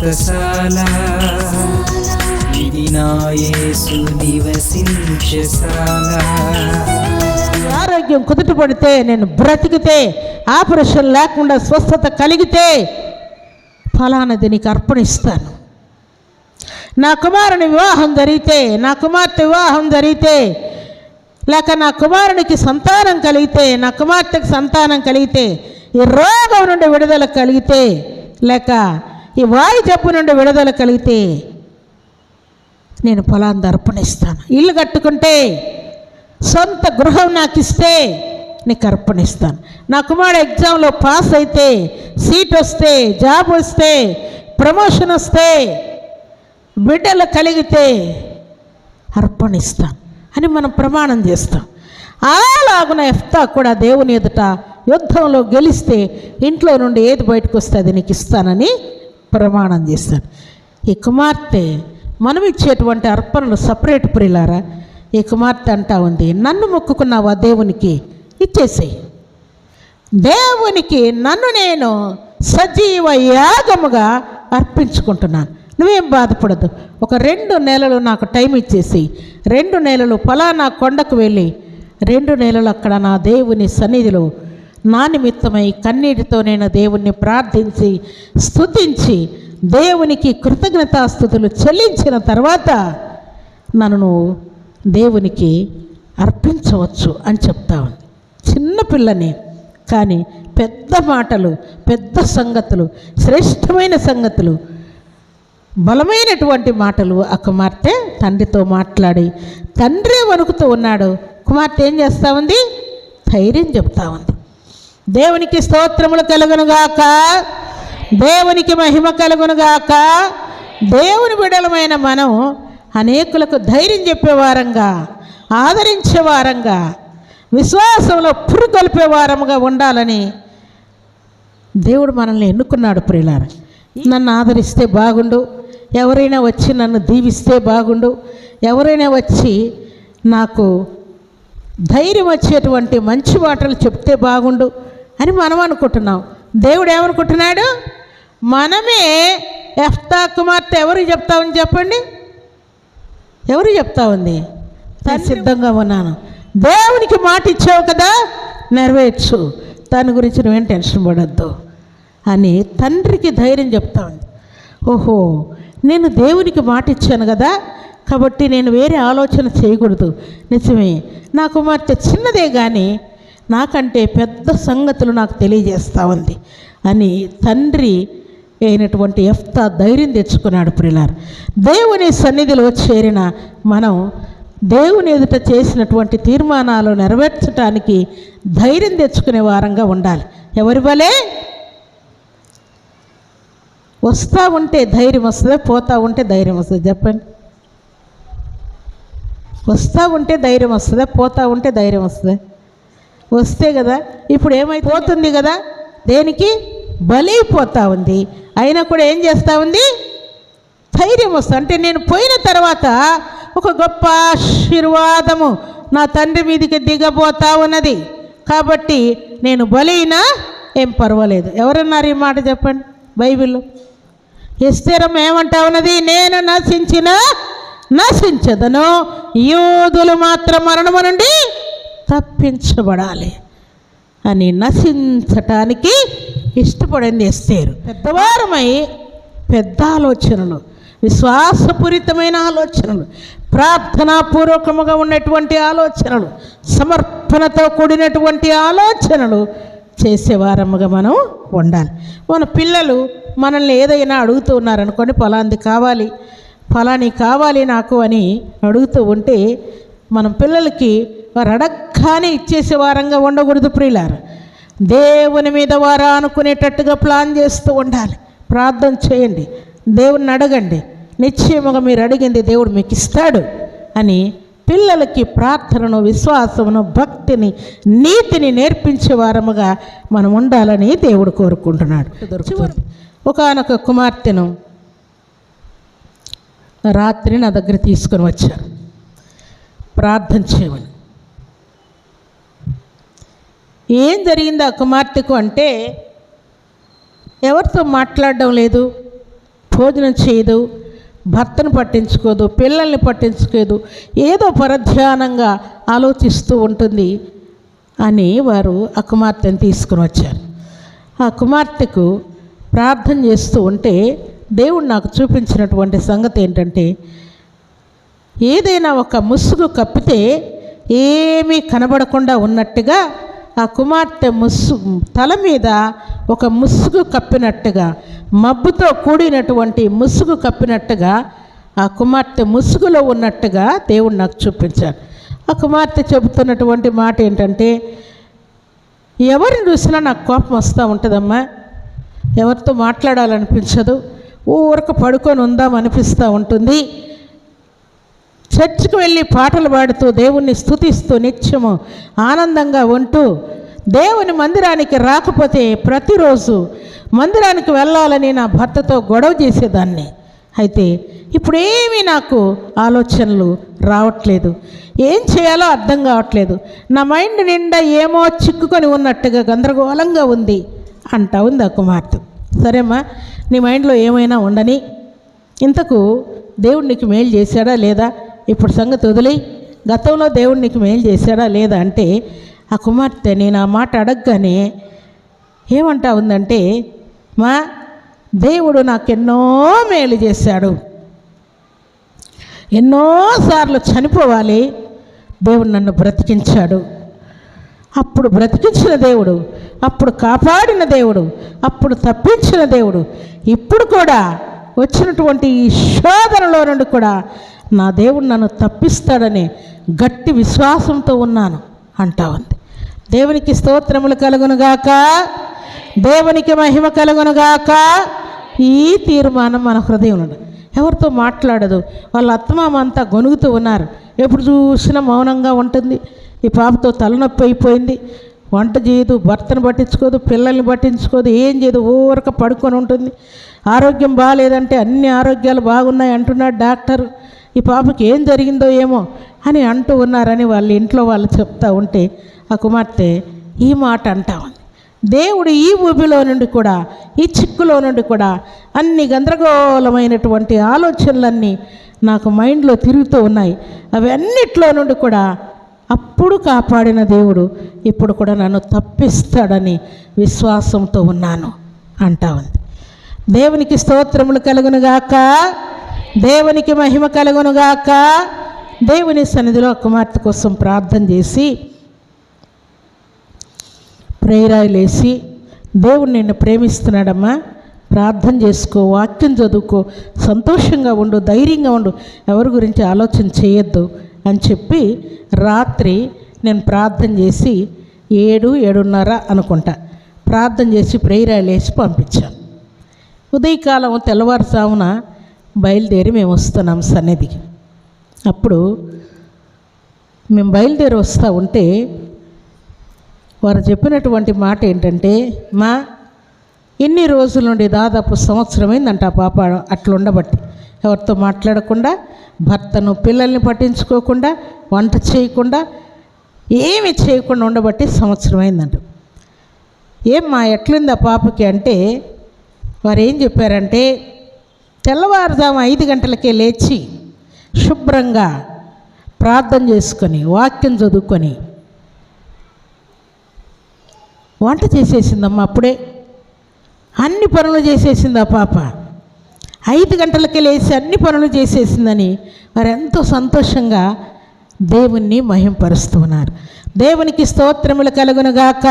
వ్రతశాల ఇది నివసించశాల ఆరోగ్యం కుదుట పడితే నేను బ్రతికితే ఆపరేషన్ లేకుండా స్వస్థత కలిగితే ఫలానది నీకు అర్పణిస్తాను. నా కుమారుని వివాహం జరిగితే నా కుమార్తె వివాహం జరిగితే లేక నా కుమారునికి సంతానం కలిగితే నా కుమార్తెకి సంతానం కలిగితే ఈ రోగం నుండి విడుదల కలిగితే లేక ఈ వాయు జబ్బు నుండి విడుదల కలిగితే నేను పొలాన్ని అర్పణిస్తాను. ఇల్లు కట్టుకుంటే సొంత గృహం నాకు ఇస్తే నీకు అర్పణిస్తాను. నా కుమారుడు ఎగ్జామ్లో పాస్ అయితే సీట్ వస్తే జాబ్ వస్తే ప్రమోషన్ వస్తే బిడ్డలు కలిగితే అర్పణిస్తాను అని మనం ప్రమాణం చేస్తాం. అలాగున ఎఫ్తా కూడా దేవుని ఎదుట యుద్ధంలో గెలిస్తే ఇంట్లో నుండి ఏది బయటకు వస్తే అది నీకు ఇస్తానని ప్రమాణం చేస్తాను ఈ కుమార్తె మనం ఇచ్చేటువంటి అర్పణలు సపరేట్ ప్రియులారా ఈ కుమార్తె అంటా ఉంది నన్ను మొక్కుకున్నావా దేవునికి? ఇచ్చేసేయి. దేవునికి నన్ను నేను సజీవ యాగముగా అర్పించుకుంటున్నాను. నువ్వేం బాధపడదు. ఒక రెండు నెలలు నాకు టైం ఇచ్చేసి రెండు నెలలు ఫలానా కొండకు వెళ్ళి రెండు నెలలు అక్కడ నా దేవుని సన్నిధిలో నా నిమిత్తమై కన్నీటితో నేను దేవుణ్ణి ప్రార్థించి స్థుతించి దేవునికి కృతజ్ఞతాస్థుతులు చెల్లించిన తర్వాత నన్ను దేవునికి అర్పించవచ్చు అని చెప్తా ఉంది. చిన్న పిల్లని కానీ పెద్ద మాటలు పెద్ద సంగతులు శ్రేష్టమైన సంగతులు బలమైనటువంటి మాటలు ఆ కుమార్తె తండ్రితో మాట్లాడి తండ్రి వణుకుతూ ఉన్నాడు. కుమార్తె ఏం చేస్తూ ఉంది? ధైర్యం చెప్తా ఉంది. దేవునికి స్తోత్రములు కలుగునుగాక దేవునికి మహిమ కలుగునుగాక దేవుని బిడలమైన మనం అనేకులకు ధైర్యం చెప్పేవారంగా ఆదరించేవారంగా విశ్వాసంలో పురుకొల్పే వారముగా ఉండాలని దేవుడు మనల్ని ఎన్నుకున్నాడు ప్రియులార. నన్ను ఆదరిస్తే బాగుండు. ఎవరైనా వచ్చి నన్ను దీవిస్తే బాగుండు. ఎవరైనా వచ్చి నాకు ధైర్యం వచ్చేటువంటి మంచి మాటలు చెప్తే బాగుండు. అని మనం అనుకుంటున్నాం. దేవుడు ఏమనుకుంటున్నాడు? మనమే ఎఫ్తా కుమార్తె ఎవరికి చెప్తామని చెప్పండి? ఎవరు చెప్తా ఉంది? నేను సిద్ధంగా ఉన్నాను. దేవునికి మాట ఇచ్చావు కదా నెరవేర్చు. దాని గురించి నువ్వేం టెన్షన్ పడద్దు అని తండ్రికి ధైర్యం చెప్తా ఉంది. ఓహో నేను దేవునికి మాట ఇచ్చాను కదా కాబట్టి నేను వేరే ఆలోచన చేయకూడదు. నిజమే నా కుమార్తె చిన్నదే కానీ నాకంటే పెద్ద సంగతులు నాకు తెలియజేస్తూ ఉంది అని తండ్రి అయినటువంటి ఎఫ్తా ధైర్యం తెచ్చుకున్నాడు ప్రిలార్. దేవుని సన్నిధిలో చేరిన మనం దేవుని ఎదుట చేసినటువంటి తీర్మానాలు నెరవేర్చడానికి ధైర్యం తెచ్చుకునే వారంగా ఉండాలి. ఎవరి వలే? వస్తూ ఉంటే ధైర్యం వస్తుంది? పోతూ ఉంటే ధైర్యం వస్తుంది? చెప్పండి. వస్తూ ఉంటే ధైర్యం వస్తుంది? పోతూ ఉంటే ధైర్యం వస్తుంది? వస్తే కదా ఇప్పుడు ఏమైపోతుంది కదా? దేనికి? బలైపోతూ ఉంది. అయినా కూడా ఏం చేస్తూ ఉంది? ధైర్యం వస్తుంది అంటే నేను పోయిన తర్వాత ఒక గొప్ప ఆశీర్వాదము నా తండ్రి మీదకి దిగబోతా ఉన్నది. కాబట్టి నేను బలైనా ఏం పర్వాలేదు. ఎవరన్నారు ఈ మాట చెప్పండి? బైబిల్లో. ఎస్తేరం ఏమంటా ఉన్నది? నేను నశించిన నశించదను. యూదులు మాత్రం మరణము నుండి తప్పించబడాలి అని నశించటానికి ఇష్టపడింది ఎస్తేరు. పెద్దవారమై పెద్ద ఆలోచనలు విశ్వాసపూరితమైన ఆలోచనలు ప్రార్థనాపూర్వకముగా ఉన్నటువంటి ఆలోచనలు సమర్పణతో కూడినటువంటి ఆలోచనలు చేసేవారముగా మనం ఉండాలి. మన పిల్లలు మనల్ని ఏదైనా అడుగుతూ ఉన్నారనుకోండి ఫలాంది కావాలి ఫలాని కావాలి నాకు అని అడుగుతూ ఉంటే మనం పిల్లలకి వారు అడగ్గానే ఇచ్చేసే వారంగా ఉండకూడదు ప్రియులారు. దేవుని మీద వారు అనుకునేటట్టుగా ప్లాన్ చేస్తూ ఉండాలి. ప్రార్థన చేయండి. దేవుణ్ణి అడగండి. నిశ్చయముగా మీరు అడిగింది దేవుడు మీకు ఇస్తాడు అని పిల్లలకి ప్రార్థనను విశ్వాసమును భక్తిని నీతిని నేర్పించే వారముగా మనం ఉండాలని దేవుడు కోరుకుంటున్నాడు. ఒకనొక కుమార్తెను రాత్రి నా దగ్గర తీసుకొని వచ్చారు. ప్రార్థన చేయమని. ఏం జరిగింది ఆ కుమార్తెకు అంటే ఎవరితో మాట్లాడడం లేదు భోజనం చేయదు భర్తను పట్టించుకోదు పిల్లల్ని పట్టించుకోదు ఏదో పరధ్యానంగా ఆలోచిస్తూ ఉంటుంది అని వారు ఆ కుమార్తెను తీసుకుని వచ్చారు. ఆ కుమార్తెకు ప్రార్థన చేస్తూ ఉంటే దేవుడు నాకు చూపించినటువంటి సంగతి ఏంటంటే ఏదైనా ఒక ముసుగు కప్పితే ఏమీ కనబడకుండా ఉన్నట్టుగా ఆ కుమార్తె ముసు తల మీద ఒక ముసుగు కప్పినట్టుగా మబ్బుతో కూడినటువంటి ముసుగు కప్పినట్టుగా ఆ కుమార్తె ముసుగులో ఉన్నట్టుగా దేవుడు నాకు చూపించాడు. ఆ కుమార్తె చెబుతున్నటువంటి మాట ఏంటంటే ఎవరిని చూసినా నాకు కోపం వస్తూ ఉంటుందమ్మా. ఎవరితో మాట్లాడాలనిపించదు. ఊరక పడుకొని ఉందాం అనిపిస్తూ ఉంటుంది. చర్చికి వెళ్ళి పాటలు పాడుతూ దేవుణ్ణి స్తుతిస్తూ నిత్యము ఆనందంగా ఉంటూ దేవుని మందిరానికి రాకపోతే ప్రతిరోజు మందిరానికి వెళ్ళాలని నా భర్తతో గొడవ చేసేదాన్ని. అయితే ఇప్పుడేమీ నాకు ఆలోచనలు రావట్లేదు. ఏం చేయాలో అర్థం కావట్లేదు. నా మైండ్ నిండా ఏమో చిక్కుకొని ఉన్నట్టుగా గందరగోళంగా ఉంది అంటా ఉంది ఆ కుమార్తె. సరేమ్మా నీ మైండ్లో ఏమైనా ఉండని? ఇంతకు దేవుడు నీకు మేలు చేశాడా లేదా? ఇప్పుడు సంగతి వదిలి గతంలో దేవుడు నీకు మేలు చేశాడా లేదా అంటే ఆ కుమార్తె నేను ఆ మాట అడగగానే ఏమంటా ఉందంటే మా దేవుడు నాకెన్నో మేలు చేశాడు. ఎన్నోసార్లు చనిపోవాలి దేవుడు నన్ను బ్రతికించాడు. అప్పుడు బ్రతికించిన దేవుడు అప్పుడు కాపాడిన దేవుడు అప్పుడు తప్పించిన దేవుడు ఇప్పుడు కూడా వచ్చినటువంటి ఈ శోధనలో నుండి కూడా నా దేవుడు నన్ను తప్పిస్తాడని గట్టి విశ్వాసంతో ఉన్నాను అంటా ఉంది దేవునికి స్తోత్రములు కలుగునుగాక దేవునికి మహిమ కలుగునుగాక ఈ తీర్మానం మన హృదయం ఎవరితో మాట్లాడదు. వాళ్ళ అత్తమామ అంతా గొనుగుతూ ఉన్నారు. ఎప్పుడు చూసినా మౌనంగా ఉంటుంది. ఈ పాపతో తలనొప్పి అయిపోయింది. వంట చేయదు భర్తను పట్టించుకోదు పిల్లల్ని పట్టించుకోదు ఏం చేయదు ఊరక పడుకొని ఉంటుంది. ఆరోగ్యం బాగాలేదంటే అన్ని ఆరోగ్యాలు బాగున్నాయి అంటున్నాడు డాక్టర్. ఈ పాపకి ఏం జరిగిందో ఏమో అని అంటూ ఉన్నారని వాళ్ళ ఇంట్లో వాళ్ళు చెప్తా ఉంటే ఆ కుమార్తె ఈ మాట అంటా ఉంది. దేవుడు ఈ ఊబిలో నుండి కూడా ఈ చిక్కులో నుండి కూడా అన్ని గందరగోళమైనటువంటి ఆలోచనలన్నీ నాకు మైండ్లో తిరుగుతూ ఉన్నాయి. అవన్నిట్లో నుండి కూడా అప్పుడు కాపాడిన దేవుడు ఇప్పుడు కూడా నన్ను తప్పిస్తాడని విశ్వాసంతో ఉన్నాను అంటా ఉంది. దేవునికి స్తోత్రములు కలుగునుగాక. దేవునికి మహిమ కలుగునుగాక. దేవుని సన్నిధిలో కుమార్తె కోసం ప్రార్థన చేసి ప్రేరాయలేసి దేవుడు నిన్ను ప్రేమిస్తున్నాడమ్మా ప్రార్థన చేసుకో వాక్యం చదువుకో సంతోషంగా ఉండు ధైర్యంగా ఉండు ఎవరి గురించి ఆలోచన చేయొద్దు అని చెప్పి రాత్రి నేను ప్రార్థన చేసి ఏడు ఏడున్నర అనుకుంటా. ప్రార్థన చేసి ప్రేరాయలేసి పంపించాను. ఉదయకాలం తెల్లవారుజామున బయలుదేరి మేము వస్తున్నాం సన్నిధికి అప్పుడు మేము బయలుదేరి వస్తూ ఉంటే వారు చెప్పినటువంటి మాట ఏంటంటే మా ఇన్ని రోజుల నుండి దాదాపు సంవత్సరమైందంట ఆ పాప అట్లుండబట్టి ఎవరితో మాట్లాడకుండా భర్తను పిల్లల్ని పట్టించుకోకుండా వంట చేయకుండా ఏమి చేయకుండా ఉండబట్టి సంవత్సరమైందంట. ఏం మా ఎట్లుంది ఆ పాపకి? అంటే వారు ఏం చెప్పారంటే తెల్లవారుజాము ఐదు గంటలకే లేచి శుభ్రంగా ప్రార్థన చేసుకొని వాక్యం చదువుకొని వంట చేసేసిందమ్మా అప్పుడే. అన్ని పనులు చేసేసింది ఆ పాప? ఐదు గంటలకి లేచి అన్ని పనులు చేసేసిందని వారు ఎంతో సంతోషంగా దేవుణ్ణి మహింపరుస్తూ ఉన్నారు. దేవునికి స్తోత్రములు కలుగునుగాక.